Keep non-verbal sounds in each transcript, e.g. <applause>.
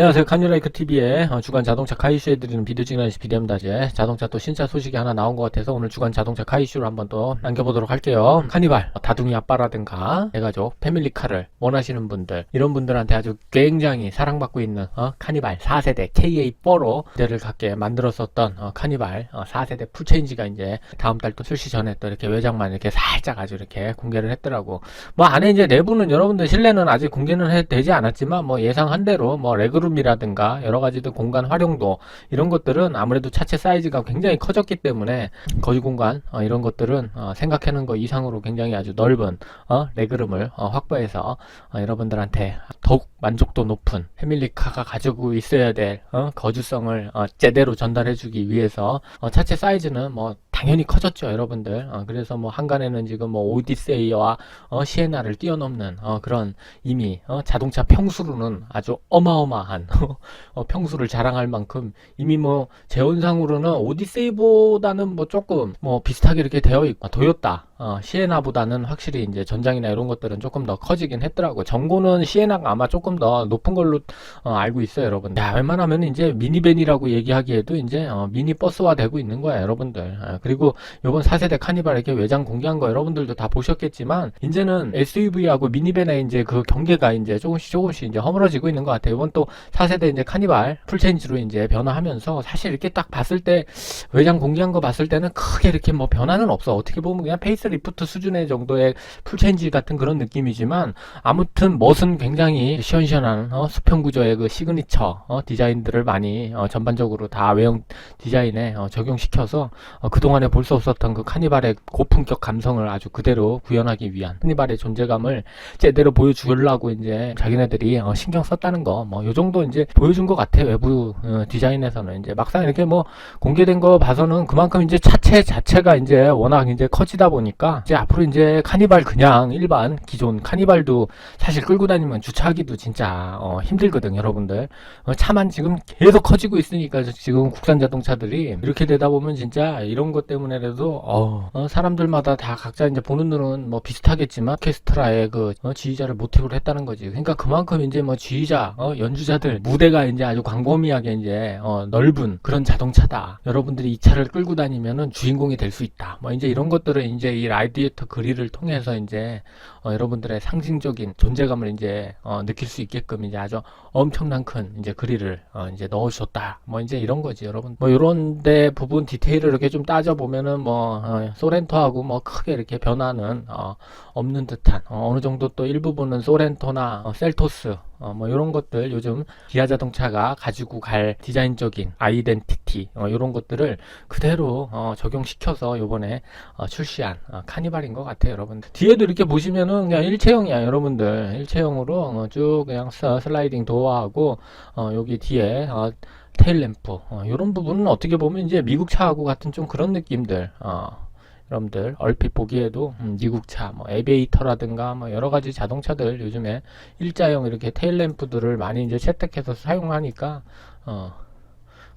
안녕하세요. 카뉴라이크 TV의 어, 주간 자동차 카 이슈 해드리는 비디오 찍는 비디오 다제 자동차 또 신차 소식이 하나 나온 것 같아서 오늘 주간 자동차 카 이슈를 한번 또 남겨보도록 할게요. 카니발, 어, 다둥이 아빠라든가 해가지고 패밀리카를 원하시는 분들 이런 분들한테 아주 굉장히 사랑받고 있는 어, 카니발 4세대 KA4로 대를 갖게 만들었었던 어, 카니발 어, 4세대 풀체인지가 이제 다음 달 또 출시 전에 또 이렇게 외장만 이렇게 살짝 아주 이렇게 공개를 했더라고. 뭐 안에 이제 내부는 여러분들 실내는 아직 공개는 해, 되지 않았지만 뭐 예상한 대로 뭐 레그룸 이라든가 여러 가지들 공간 활용도 이런 것들은 아무래도 차체 사이즈가 굉장히 커졌기 때문에 거주 공간 어, 이런 것들은 어, 생각하는 거 이상으로 굉장히 아주 넓은 어, 레그룸을 어, 확보해서 어, 여러분들한테 더욱 만족도 높은 패밀리카가 가지고 있어야 될 어, 거주성을 어, 제대로 전달해주기 위해서 어, 차체 사이즈는 뭐 당연히 커졌죠 여러분들. 어, 그래서 뭐 한간에는 지금 뭐 오디세이와 어, 시에나를 뛰어넘는 어, 그런 이미 어, 자동차 평수로는 아주 어마어마한 <laughs> 어, 평수를 자랑할 만큼 이미 뭐 재원상으로는 오디세이보다는 뭐 조금 뭐 비슷하게 이렇게 되어 있고 도요타 어, 시에나보다는 확실히 이제 전장이나 이런 것들은 조금 더 커지긴 했더라고. 전고는 시에나가 아마 조금 더 높은 걸로 어, 알고 있어요, 여러분. 야, 웬만하면 이제 미니밴이라고 얘기하기에도 이제 어, 미니 버스화 되고 있는 거야, 여러분들. 아, 그리고 요번 4세대 카니발 이렇게 외장 공개한 거 여러분들도 다 보셨겠지만 이제는 SUV하고 미니밴의 이제 그 경계가 이제 조금씩 조금씩 이제 허물어지고 있는 것 같아요. 이번 또 4세대 이제 카니발 풀체인지로 이제 변화하면서 사실 이렇게 딱 봤을 때 외장 공개한 거 봤을 때는 크게 이렇게 뭐 변화는 없어. 어떻게 보면 그냥 페이스 리프트 수준의 정도의 풀체인지 같은 그런 느낌이지만 아무튼 멋은 굉장히 시원시원한 어, 수평 구조의 그 시그니처 어, 디자인들을 많이 어, 전반적으로 다 외형 디자인에 어, 적용시켜서 어, 그동안에 볼 수 없었던 그 카니발의 고품격 감성을 아주 그대로 구현하기 위한 카니발의 존재감을 제대로 보여주려고 이제 자기네들이 어, 신경 썼다는 거 뭐 요 정도 이제 보여준 것 같아 외부 어, 디자인에서는 이제 막상 이렇게 뭐 공개된 거 봐서는 그만큼 이제 차체 자체가 이제 워낙 이제 커지다 보니까 이제 앞으로 이제 카니발 그냥 일반 기존 카니발도 사실 끌고 다니면 주차하기도 진짜 어, 힘들거든 여러분들. 어, 차만 지금 계속 커지고 있으니까 지금 국산 자동차들이 이렇게 되다 보면 진짜 이런 것 때문에라도 어, 어, 사람들마다 다 각자 이제 보는 눈은 뭐 비슷하겠지만 오케스트라의 그 어, 지휘자를 모티브로 했다는 거지. 그러니까 그만큼 이제 뭐 지휘자 어, 연주자들 무대가 이제 아주 광범위하게 이제 어, 넓은 그런 자동차다. 여러분들이 이 차를 끌고 다니면은 주인공이 될 수 있다. 뭐 이제 이런 것들을 이제 이 라디에이터 그릴을 통해서 이제 어, 여러분들의 상징적인 존재감을 이제 어, 느낄 수 있게끔 이제 아주 엄청난 큰 이제 그릴을 어, 이제 넣어주셨다. 뭐 이제 이런 거지, 여러분. 뭐 이런데 부분 디테일을 이렇게 좀 따져 보면은 뭐 어, 소렌토하고 뭐 크게 이렇게 변화는 어, 없는 듯한 어, 느 정도 또 일부분은 소렌토나 어, 셀토스 어, 뭐 이런 것들 요즘 기아 자동차가 가지고 갈 디자인적인 아이덴티 티 어, 이런 것들을 그대로 어, 적용시켜서 요번에 어, 출시한 어, 카니발인 것 같아요, 여러분. 뒤에도 이렇게 보시면은 그냥 일체형이야, 여러분들. 일체형으로 어, 쭉 그냥 스- 슬라이딩 도어하고 어, 여기 뒤에 어, 테일 램프 어, 이런 부분은 어떻게 보면 이제 미국 차하고 같은 좀 그런 느낌들. 어, 여러분들 얼핏 보기에도 음, 미국차, 뭐 에비에이터라든가 뭐 여러 가지 자동차들 요즘에 일자형 이렇게 테일 램프들을 많이 이제 채택해서 사용하니까 어,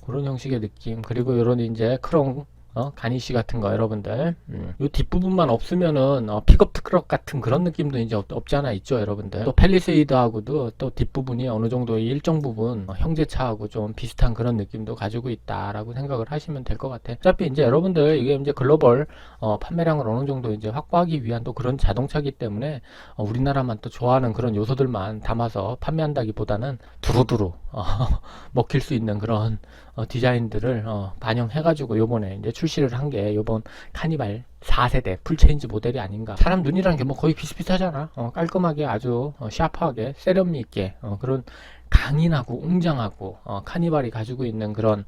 그런 형식의 느낌. 그리고 이런 이제 크롬 어, 가니쉬 같은 거 여러분들. 음. 요 뒷부분만 없으면은 어, 픽업 트럭 같은 그런 느낌도 이제 없, 없지 않아 있죠 여러분들. 또 펠리세이드하고도 또 뒷부분이 어느 정도 일정 부분 어, 형제차하고 좀 비슷한 그런 느낌도 가지고 있다라고 생각을 하시면 될 것 같아 어차피 이제 여러분들 이게 이제 글로벌 어, 판매량을 어느 정도 이제 확보하기 위한 또 그런 자동차기 때문에 어, 우리나라만 또 좋아하는 그런 요소들만 담아서 판매한다기보다는 두루두루 어, <laughs> 먹힐 수 있는 그런 어, 디자인들을 어, 반영해가지고 요번에 이제 출 시를 한 게 요번 카니발 4세대 풀체인지 모델이 아닌가. 사람 눈이랑 게뭐 거의 비슷비슷하잖아. 어, 깔끔하게 아주 어, 샤프하게 세련미 있게 어, 그런 강인하고 웅장하고 어, 카니발이 가지고 있는 그런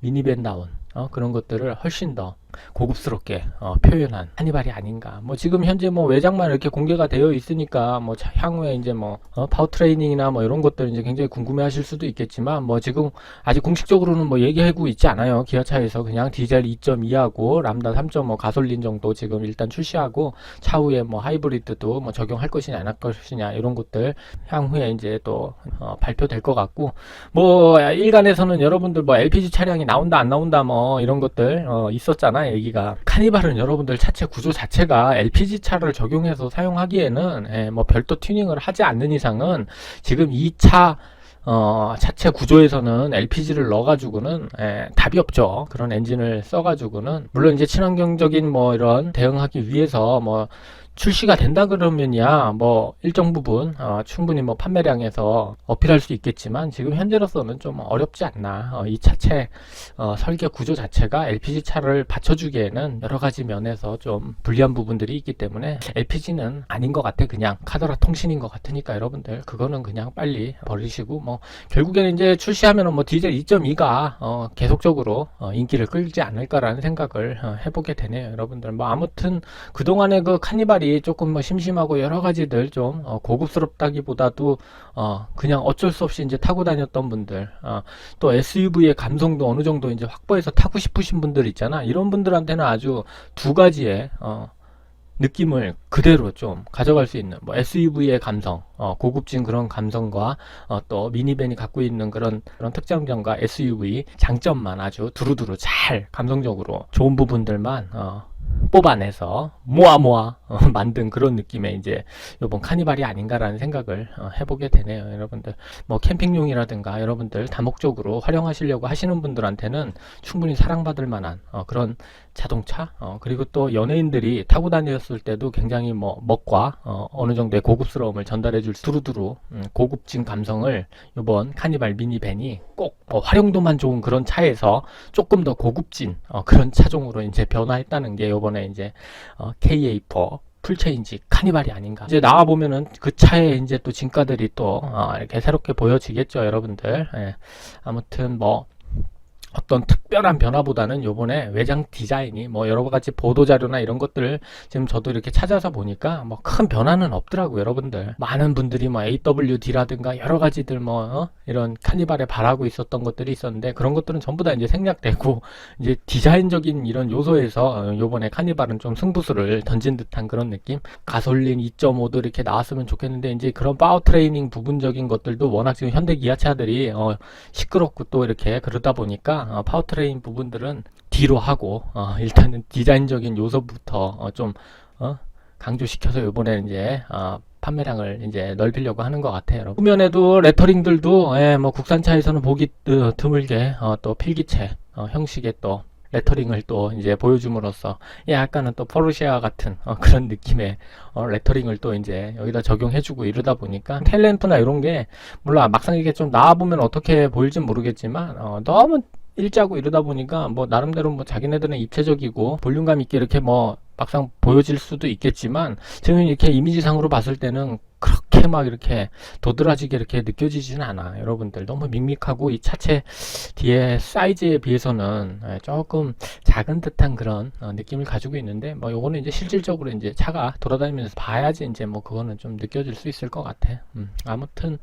미니밴다운 어, 그런 것들을 훨씬 더 고급스럽게 어, 표현한 카니발이 아닌가. 뭐 지금 현재 뭐 외장만 이렇게 공개가 되어 있으니까 뭐 차- 향후에 이제 뭐 어, 파워 트레이닝이나 뭐 이런 것들 이제 굉장히 궁금해하실 수도 있겠지만 뭐 지금 아직 공식적으로는 뭐 얘기하고 있지 않아요. 기아차에서 그냥 디젤 2.2하고 람다 3.5 가솔린 정도 지금 일단 출시하고 차후에 뭐 하이브리드도 뭐 적용할 것이냐 안 할 것이냐 이런 것들 향후에 이제 또 어, 발표될 것 같고 뭐 일간에서는 여러분들 뭐 LPG 차량이 나온다 안 나온다 뭐 이런 것들 어, 있었잖아 얘기가 카니발은 여러분들 차체 구조 자체가 LPG 차를 적용해서 사용하기에는 예, 뭐 별도 튜닝을 하지 않는 이상은 지금 이차 어, 차체 구조에서는 LPG를 넣어가지고는 예, 답이 없죠. 그런 엔진을 써가지고는 물론 이제 친환경적인 뭐 이런 대응하기 위해서 뭐 출시가 된다 그러면야 뭐 일정 부분 어, 충분히 뭐 판매량에서 어필할 수 있겠지만 지금 현재로서는 좀 어렵지 않나. 어, 이 차체 어, 설계 구조 자체가 LPG 차를 받쳐주기에는 여러 가지 면에서 좀 불리한 부분들이 있기 때문에 LPG는 아닌 것 같아. 그냥 카더라 통신인 것 같으니까 여러분들 그거는 그냥 빨리 버리시고 뭐 결국에는 이제 출시하면은 뭐 디젤 2.2가 어, 계속적으로 어, 인기를 끌지 않을까라는 생각을 어, 해보게 되네요 여러분들. 뭐 아무튼 그동안에 그 카니발 이 조금 뭐 심심하고 여러 가지들 좀 어, 고급스럽다기보다도 어, 그냥 어쩔 수 없이 이제 타고 다녔던 분들 어, 또 SUV의 감성도 어느 정도 이제 확보해서 타고 싶으신 분들 있잖아. 이런 분들한테는 아주 두 가지의 어, 느낌을 그대로 좀 가져갈 수 있는 뭐 SUV의 감성, 어, 고급진 그런 감성과 어, 또 미니밴이 갖고 있는 그런 그런 특장점과 SUV 장점만 아주 두루두루 잘 감성적으로 좋은 부분들만 어, 뽑아내서 모아 모아 어, <laughs> 만든 그런 느낌의 이제 요번 카니발이 아닌가라는 생각을 어, 해보게 되네요, 여러분들. 뭐 캠핑용이라든가 여러분들 다목적으로 활용하시려고 하시는 분들한테는 충분히 사랑받을 만한 어, 그런 자동차 어, 그리고 또 연예인들이 타고 다녔을 때도 굉장히 뭐 멋과 어, 어느 정도의 고급스러움을 전달해줄 수- 두루두루 음, 고급진 감성을 이번 카니발 미니밴이 꼭 어, 활용도만 좋은 그런 차에서 조금 더 고급진 어, 그런 차종으로 이제 변화했다는 게 이번에 이제 어, KA4 풀체인지 카니발이 아닌가. 이제 나와 보면은 그 차에 이제 또 진가들이 또 어, 이렇게 새롭게 보여지겠죠, 여러분들. 예. 아무튼 뭐 어떤 특별한 변화보다는 요번에 외장 디자인이 뭐 여러 가지 보도 자료나 이런 것들을 지금 저도 이렇게 찾아서 보니까 뭐 큰 변화는 없더라고요, 여러분들. 많은 분들이 뭐 AWD라든가 여러 가지들 뭐 어? 이런 카니발에 바라고 있었던 것들이 있었는데 그런 것들은 전부 다 이제 생략되고 <laughs> 이제 디자인적인 이런 요소에서 어, 요번에 카니발은 좀 승부수를 던진 듯한 그런 느낌? 가솔린 2.5도 이렇게 나왔으면 좋겠는데 이제 그런 파워 트레이닝 부분적인 것들도 워낙 지금 현대 기아차들이 어, 시끄럽고 또 이렇게 그러다 보니까 어, 파워트레인 부분들은 뒤로 하고 어, 일단은 디자인적인 요소부터 어, 좀 어, 강조시켜서 이번에 이제 어, 판매량을 이제 넓히려고 하는 것 같아요. 여러분. 후면에도 레터링들도 예, 뭐 국산차에서는 보기 드, 드물게 어, 또 필기체 어, 형식의 또 레터링을 또 이제 보여줌으로써 약간은 또 포르쉐와 같은 어, 그런 느낌의 어, 레터링을 또 이제 여기다 적용해주고 이러다 보니까 텔렌프나 이런 게 물론 막상 이게 좀 나와보면 어떻게 보일진 모르겠지만 어, 너무 일자고 이러다 보니까 뭐 나름대로 뭐 자기네들은 입체적이고 볼륨감 있게 이렇게 뭐 막상 보여질 수도 있겠지만 지금 이렇게 이미지상으로 봤을 때는 그렇게 막 이렇게 도드라지게 이렇게 느껴지지는 않아 여러분들 너무 밋밋하고 이 차체 뒤에 사이즈에 비해서는 예, 조금 작은 듯한 그런 어, 느낌을 가지고 있는데 뭐 요거는 이제 실질적으로 이제 차가 돌아다니면서 봐야지 이제 뭐 그거는 좀 느껴질 수 있을 것 같아 음, 아무튼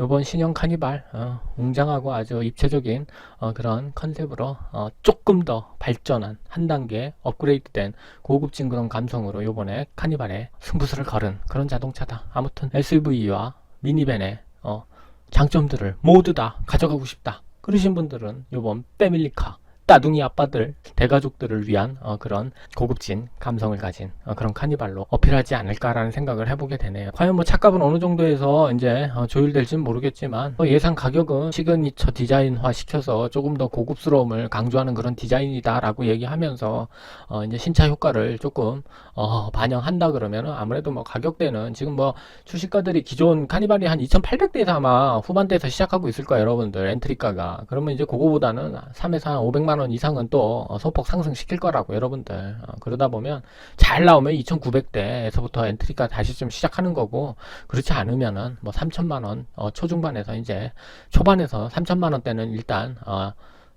요번 신형 카니발 어, 웅장하고 아주 입체적인 어, 그런 컨셉으로 어, 조금 더 발전한 한 단계 업그레이드된 고급진 그런 감성으로 요번에 카니발에 승부수를 걸은 그런 자동차다. 아무튼 SUV와 미니밴의 어, 장점들을 모두 다 가져가고 싶다. 그러신 분들은 요번 패밀리카 따둥이 아빠들 대가족들을 위한 어, 그런 고급진 감성을 가진 어, 그런 카니발로 어필하지 않을까라는 생각을 해보게 되네요. 과연 뭐 차값은 어느 정도에서 이제 어, 조율될지는 모르겠지만 어, 예상 가격은 시그니처 디자인화 시켜서 조금 더 고급스러움을 강조하는 그런 디자인이다라고 얘기하면서 어, 이제 신차 효과를 조금 어, 반영한다 그러면은 아무래도 뭐 가격대는 지금 뭐 출시가들이 기존 카니발이 한 2,800대에서 아마 후반대에서 시작하고 있을 거예요, 여러분들. 엔트리가가. 그러면 이제 그거보다는 3에서 한 500만 원 이상은 또 어, 소폭 상승시킬 거라고, 여러분들. 어, 그러다 보면 잘 나오면 2,900대에서부터 엔트리가 다시 좀 시작하는 거고, 그렇지 않으면은 뭐 3천만 원 어, 초중반에서 이제 초반에서 3천만 원대는 일단 어,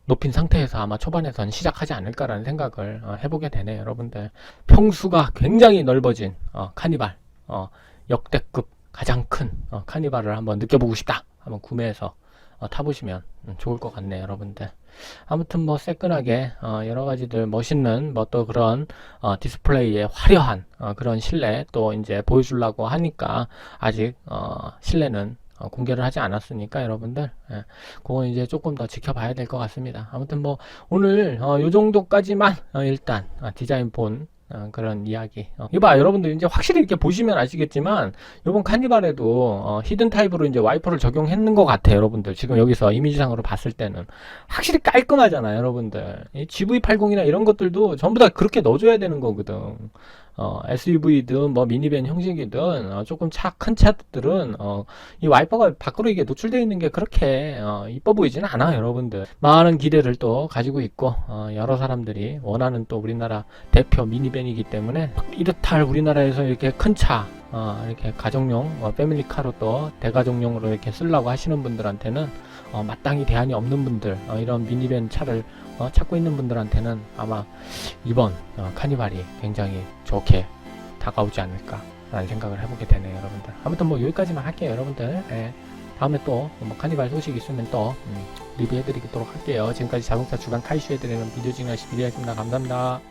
높인 상태에서 아마 초반에선 시작하지 않을까라는 생각을 어, 해보게 되네요, 여러분들. 평수가 굉장히 넓어진 어, 카니발, 어, 역대급 가장 큰 어, 카니발을 한번 느껴보고 싶다. 한번 구매해서 어, 타보시면 음, 좋을 것 같네요, 여러분들. 아무튼 뭐 새끈하게 어, 여러 가지들 멋있는 뭐 또 그런 어, 디스플레이의 화려한 어, 그런 실내 또 이제 보여주려고 하니까 아직 어, 실내는 어, 공개를 하지 않았으니까 여러분들 예, 그건 이제 조금 더 지켜봐야 될 것 같습니다. 아무튼 뭐 오늘 어, 요 정도까지만 어, 일단 아, 디자인 본 어, 그런 이야기. 어, 이봐, 여러분들 이제 확실히 이렇게 보시면 아시겠지만, 이번 카니발에도 어, 히든 타입으로 이제 와이퍼를 적용했는 것 같아요, 여러분들. 지금 여기서 이미지상으로 봤을 때는. 확실히 깔끔하잖아요, 여러분들. 이 GV80이나 이런 것들도 전부 다 그렇게 넣어줘야 되는 거거든. 어, SUV든 뭐 미니밴 형식이든 어, 조금 차 큰 차들은 어, 이 와이퍼가 밖으로 이게 노출되어 있는 게 그렇게 어, 이뻐 보이지는 않아요, 여러분들. 많은 기대를 또 가지고 있고 어, 여러 사람들이 원하는 또 우리나라 대표 미니밴이기 때문에 이렇다 우리나라에서 이렇게 큰 차, 어, 이렇게 가정용, 어, 패밀리카로 또 대가족용으로 이렇게 쓰려고 하시는 분들한테는 어, 마땅히 대안이 없는 분들, 어, 이런 미니밴 차를 어, 찾고 있는 분들한테는 아마 이번 어, 카니발이 굉장히 좋게 다가오지 않을까 라는 생각을 해보게 되네요, 여러분들. 아무튼 뭐 여기까지만 할게요, 여러분들. 예. 다음에 또 뭐 카니발 소식 있으면 또 음, 리뷰해드리도록 할게요. 지금까지 자동차 주간 카이슈 해드리는 비디오 진행하시 비디오였습니다. 감사합니다.